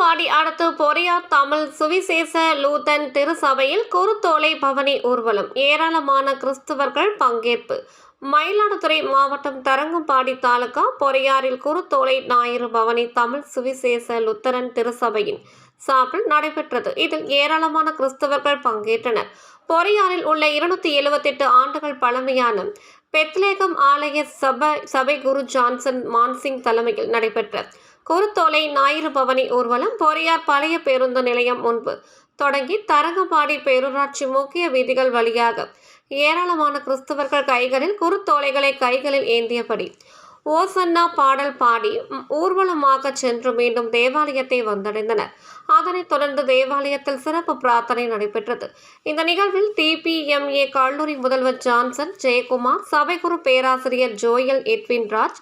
தரங்கம்பாடி அடுத்து பொறியார் தமிழ் சுவிசேஷ லூதன் திருசபையில் குருத்தோலை பவனி ஊர்வலம். ஏராளமான கிறிஸ்தவர்கள் பங்கேற்பு. மயிலாடுதுறை மாவட்டம் தரங்கம்பாடி தாலுகா பொறையாறில் குருத்தோலை ஞாயிறு பவனி தமிழ் சுவிசேஷ லுத்தரன் திருசபையின் சார்பில் நடைபெற்றது. இதில் ஏராளமான கிறிஸ்தவர்கள் பங்கேற்றனர். பொறையாறில் உள்ள இருநூத்தி எழுபத்தெட்டு ஆண்டுகள் பழமையான பெத்லேகம் ஆலய சபை சபை குரு ஜான்சன் மான்சிங் தலைமையில் நடைபெற்ற குருத்தோலை ஞாயிறு பவனி ஊர்வலம் பொறியார் பழைய பேருந்து நிலையம் முன்பு. தொடங்கி தரங்கம்பாடி பேரூராட்சி முக்கிய வீதிகள் வழியாக ஏராளமான கிறிஸ்தவர்கள் கைகளில் குருத்தோலைகளை கைகளில் ஏந்தியபடி ஓசன்னா பாடல் பாடி ஊர்வலமாக சென்று மீண்டும் தேவாலயத்தை வந்தடைந்தனர். அதனைத் தொடர்ந்து தேவாலயத்தில் சிறப்பு பிரார்த்தனை நடைபெற்றது. இந்த நிகழ்வில் டிபிஎம்ஏ கல்லூரி முதல்வர் ஜான்சன் ஜெயக்குமார் சபைகுரு பேராசிரியர் Joel Edwin Raj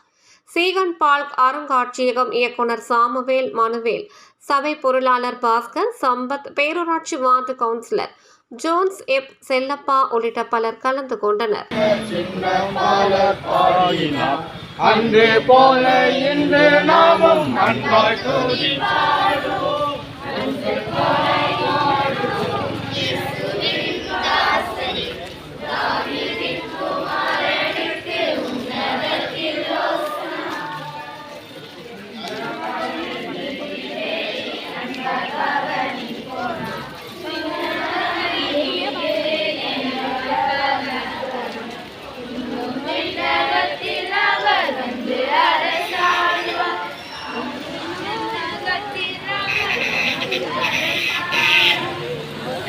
Ziegenbalg அருங்காட்சியகம் இயக்குனர் சாமுவேல் மனுவேல் சபை பொருளாளர் பாஸ்கர் சம்பத் பேரூராட்சி வார்டு கவுன்சிலர் ஜோன்ஸ் எப் செல்லப்பா உள்ளிட்ட பலர் கலந்து கொண்டனர். அன்று போல இன்று நாமும் அன்பாய் Yeah.